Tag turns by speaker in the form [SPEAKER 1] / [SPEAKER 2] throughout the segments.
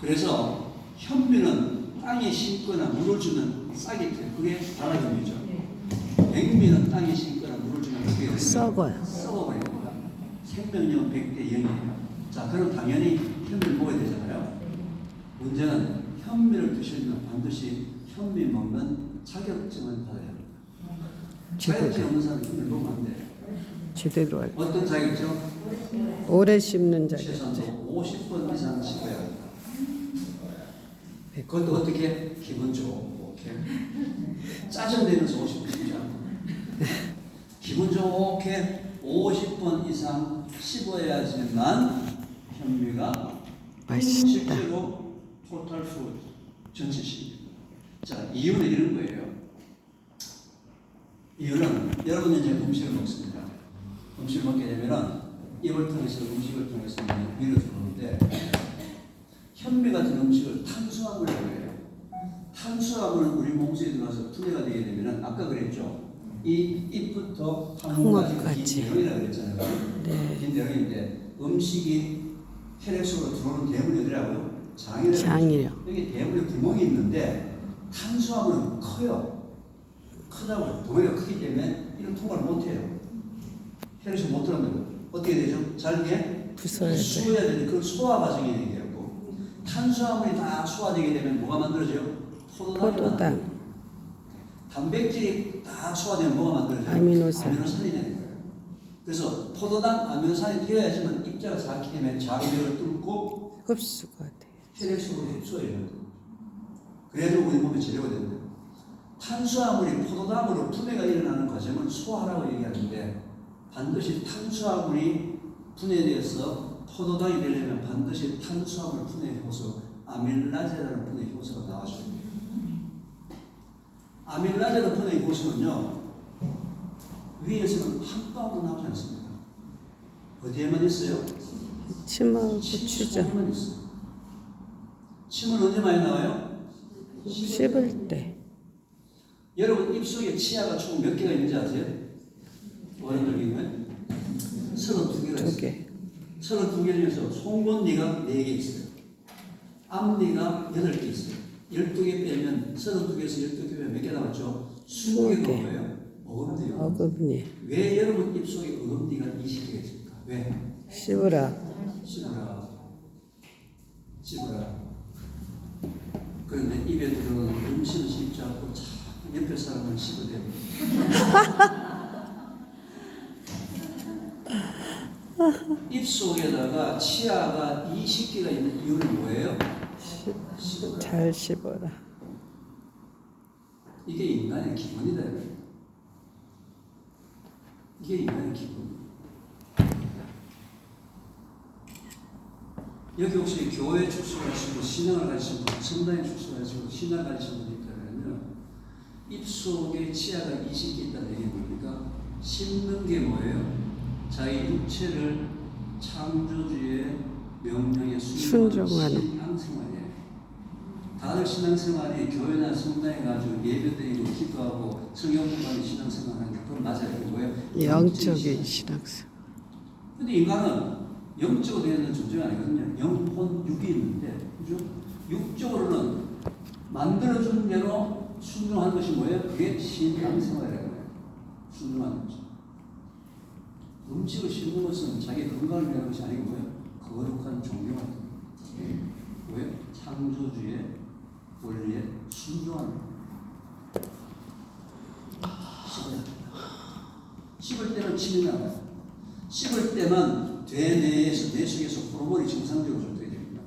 [SPEAKER 1] 그래서 현미는 땅에 심거나 물을 주면 싹이 돼요. 그게 바라기입이죠. 백미는 땅에 심거나 물을 주면 그게?
[SPEAKER 2] 썩어요.
[SPEAKER 1] 썩어버립니다. 생명력은 100대 0이에요. 자, 그럼 당연히 현미를 먹어야 되잖아요. 문제는 현미를 드시면 반드시 현미 먹는 자격증을 받아야 합니다. 자격증 없는 사람은 현미를 먹으면 안 돼요.
[SPEAKER 2] 제대로 할-
[SPEAKER 1] 어떤 자격증?
[SPEAKER 2] 오래 씹는 자격.
[SPEAKER 1] 최소한 50번 이상 씹어야 합니다. 그것도 어떻게? 기분 좋게. 짜증내면서 50번 씹지 않고. 기분 좋게 50번 이상 씹어야지만 현미가
[SPEAKER 2] 맛있다.
[SPEAKER 1] 실제로 토탈 푸드 전체 씹니다. 자, 이유는 이런 거예요. 이유는 여러분이 이제 음식을 먹습니다. 음식을 먹게 되면은 입을 통해서 음식을 통해서 위로 들어오는데 현미 같은 음식을 탄수화물이라고 해요. 탄수화물은 몸속에 들어가서 분해가 되게 되면은 아까 그랬죠. 이 입부터 항문까지. 긴 대롱이라고 그랬잖아요.
[SPEAKER 2] 네.
[SPEAKER 1] 긴 대롱인데 음식이 혈액 속으로 들어오는? 장이라고
[SPEAKER 2] 장이요.
[SPEAKER 1] 여기 대문에 구멍이 있는데 탄수화물은 커요. 크다고요. 덩어리가 크기 때문에 이런 통과를 못해요. 혈액에서 못 들어간다고. 어떻게 되죠? 잘게
[SPEAKER 2] 부숴야
[SPEAKER 1] 되는 그 소화 과정이 얘기하고 탄수화물이 다 소화되게 되면 뭐가 만들어져요? 포도당이 만들어져요.
[SPEAKER 2] 포도당.
[SPEAKER 1] 단백질이 다 소화되면 뭐가 만들어져요?
[SPEAKER 2] 아미노산.
[SPEAKER 1] 아미노산이 되는 거예요. 그래서 포도당 아미노산이 되어야지만 입자가 작기 때문에 자기를 뚫고
[SPEAKER 2] 흡수가 돼.
[SPEAKER 1] 혈액 속으로 흡수해요. 그래도 우리 몸에 재료가 됩니다. 탄수화물이 포도당으로 분해가 일어나는 과정은 소화라고 얘기하는데 반드시 탄수화물이 분해되어서 포도당이 되려면 반드시 탄수화물 분해 효소 아밀라제라는 분해 효소가 나와줘야 돼요. 아밀라제라는 분해 효소는요 위에서는 한 방울도 나오지 않습니다. 어디에만 있어요?
[SPEAKER 2] 침하고
[SPEAKER 1] 있어요. 침은 언제 많이 나와요?
[SPEAKER 2] 씹을 때.
[SPEAKER 1] 여러분 입속에 치아가 총 몇 개가 있는지 아세요? 어른들 중에 서른 두 개가
[SPEAKER 2] 두
[SPEAKER 1] 있어요.
[SPEAKER 2] 개.
[SPEAKER 1] 서른 두개 중에서 송곳니가 네개 있어요. 앞니가 여덟 개 있어요. 열두 개 빼면 서른 두 개에서 열두 개 빼면 몇 개 남았죠? 스무 개가
[SPEAKER 2] 개.
[SPEAKER 1] 뭐예요? 어금니요.
[SPEAKER 2] 어금니.
[SPEAKER 1] 왜 여러분 입속에 어금니가 20개가 있습니까? 왜?
[SPEAKER 2] 씹으라.
[SPEAKER 1] 씹어라. 씹어라. 그런데 입에 들어오는 음식을 씹지 않고 참 옆에 사람을 씹어대요. 입속에다가 치아가 20개가 있는 이유는 뭐예요?
[SPEAKER 2] 잘 씹어라.
[SPEAKER 1] 이게 인간의 기본이다. 이게 인간의 기본. 여기 혹시 교회 출석하시고 신앙을 가지신 분, 성당에 출석하시고 신앙 가지신 분이 있다면 입속에 치아가 20개 있다는 얘기 뭡니까? 씹는 게 뭐예요? 자기 육체를 창조주의 명령에 순종하는. 신앙생활이에요. 다들 신앙생활이 교회나 성당에 가지고 예배드리고 기도하고 성경 공부하는 신앙생활하는 게 그건 맞아요. 뭐예요?
[SPEAKER 2] 영적인 신앙생.
[SPEAKER 1] 근데 인간은 영적으로 되어 있는 존재가 아니거든요. 영혼, 육이 있는데, 그죠? 육적으로는 만들어준 대로 순종하는 것이 뭐예요? 그게 신앙생활이라고 해요. 순종하는 거죠. 음식을 씹는 것은 자기 건강을 위한 것이 아니고 뭐예요? 거룩한 종교가 왜? 창조주의 원리에 순종하는. 씹어야. 씹을 때는 침이 나와요. 씹을 때만 뇌내에서 뇌 속에서 호르몬이 정상적으로 조절이 됩니다.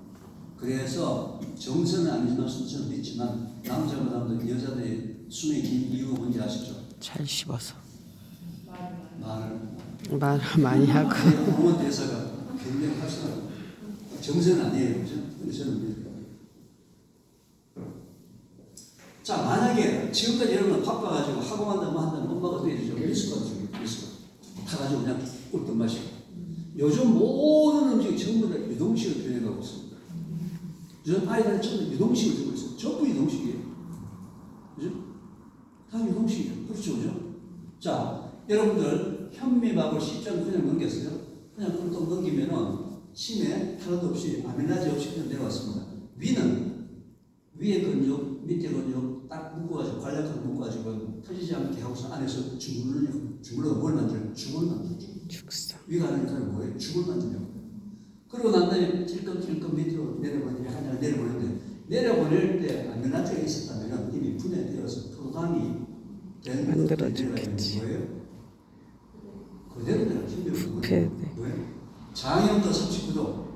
[SPEAKER 1] 그래서 정서는 아니지만 순서는 있지만 남자보다도 여자들의 수명이 긴 이유가 뭔지 아시죠?
[SPEAKER 2] 잘 씹어서.
[SPEAKER 1] 말을
[SPEAKER 2] 말 많이 하고.
[SPEAKER 1] 호르몬 대사가 정서는 아니에요, 그죠? 근데 저는 믿어요. 자, 만약에 지금까지 여러분 바빠가지고 학원 한다, 뭐 한다, 엄마가 되죠? 미스가 주고, 미스가. 다 가지고 그냥 꿀떡 마시고. 요즘 모든 음식이 전부 다 유동식으로 변해가고 있습니다. 요즘 아이들은 전부 유동식을 주고 있어요. 전부 유동식이에요. 그죠? 다 유동식이에요. 그렇죠, 그죠? 자, 여러분들 현미밥을 씹자면 그냥 넘겼어요. 그냥 꿀떡 넘기면은 침에 하나도 없이 아밀라제 없이 그냥 내려왔습니다. 위는 위에 근육, 밑에 근육 딱 묶어가지고 관략하고 묶어가지고 터지지 않게 하고서 안에서 주물러 주물러가 뭘 만들어요? 죽을 만들어요.
[SPEAKER 2] 축사.
[SPEAKER 1] 위가 역할은 뭐예요? 죽을 만들려고. 그러고 난 다음에 찔끔찔끔 밑으로 내려보내야 하냐 내려보내는데 내려보낼 때 안면화제가 있었다면 이미 분해되어서 토강이 된
[SPEAKER 2] 만들어졌겠지.
[SPEAKER 1] 그대로 내가
[SPEAKER 2] 네.
[SPEAKER 1] 왜? 장염도 39도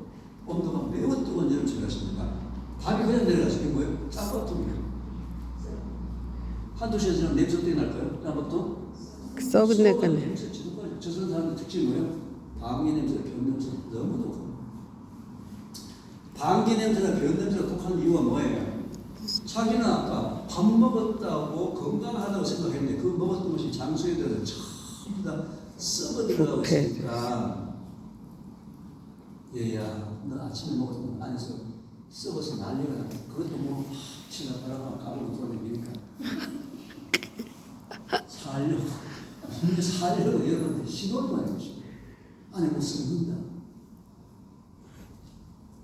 [SPEAKER 1] 온도가 매우 뜨거운 여름철 같습니다. 밥이 그냥 내려가서 이게 뭐예요? 짬밥통이에요. 한두 시간 지나면 냄새 어떻게 날까요? 짬밥통?
[SPEAKER 2] 썩은
[SPEAKER 1] 지독하죠. 저 사람들 특징이 뭐예요? 방귀 냄새, 변 냄새 너무 독합니다. 방귀 냄새나 변 냄새가 독한 이유가 뭐예요? 자기는 아까 밥 먹었다고 건강하다고 생각했는데 그 먹었던 것이 장소에 들어서 전부 다 썩어 들어가고. 있으니까 얘야 너 아침에 먹었던 거 안에서 썩어서 난리가 나 그것도 뭐 지나가다가 까먹고 돌아다니니까 살려고 근데 살려고 여러분들 시도를 많이 하시고 안에 못 썩는다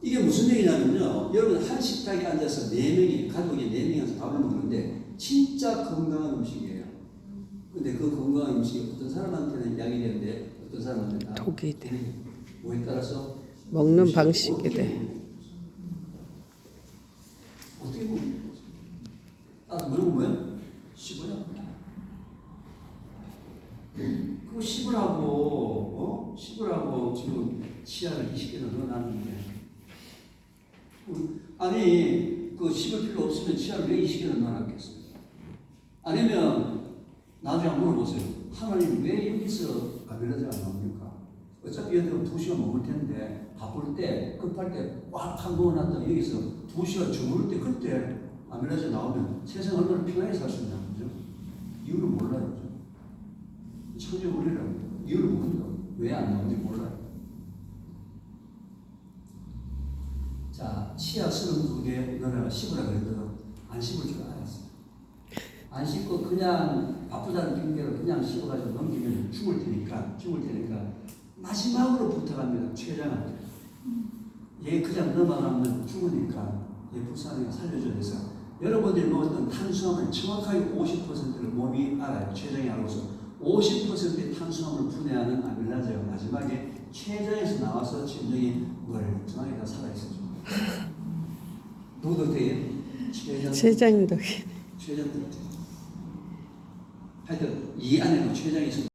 [SPEAKER 1] 이게 무슨 얘기냐면요. 여러분 한 식탁에 앉아서 네 명이 가족이 네 명이 앉아서 밥을 먹는데 진짜 건강한 음식이에요. 근데 그 건강한 음식이 어떤 사람한테는 약이 되는데 어떤 사람한테는 다
[SPEAKER 2] 독이 돼.
[SPEAKER 1] 뭐에 따라서
[SPEAKER 2] 먹는 방식에 대해.
[SPEAKER 1] 씹으라고 어? 씹으라고 지금 치아를 20개나 넣어놨는데 우리- 아니 그 씹을 필요 없으면 치아를 왜 20개나 넣어놨겠어요? 아니면 나중에 물어보세요. 하나님 왜 여기서 가빌라자가 나옵니까? 어차피 여기는 두 시간 먹을 텐데 바쁠 때 급할 때꽉한 넣어놨다 여기서 두 시간 주무를 때 그때 아밀라자 나오면 세상 얼마나 편하게 살 수 있냐 그죠? 이유를 몰라요 그죠? 천재 우리라고. 이유를 모른다고 왜안 나오는지 몰라요. 자 치아 쓰는 두개 너네가 씹으라 그랬거든 안 씹을 줄 알았어. 안 씹고 그냥 바쁘다는 핑계로 그냥 씹어가지고 넘기면 죽을 테니까 죽을 테니까 마지막으로 부탁합니다. 최장한테 얘 그냥 넘어가면 죽으니까 얘 불쌍하게 살려줘야 돼서. 여러분들이 먹었던 탄수화물 정확하게 50%를 몸이 알아요. 최장이 알고서. 50%의 탄수화물을 분해하는 아밀라제가 마지막에 췌장에서 나와서 진정이 멀쩡하게 다 살아있어요. 누구도 돼요? 췌장.
[SPEAKER 2] 췌장독이.
[SPEAKER 1] 췌장 하여튼 이 안에는 췌장이 있습니다.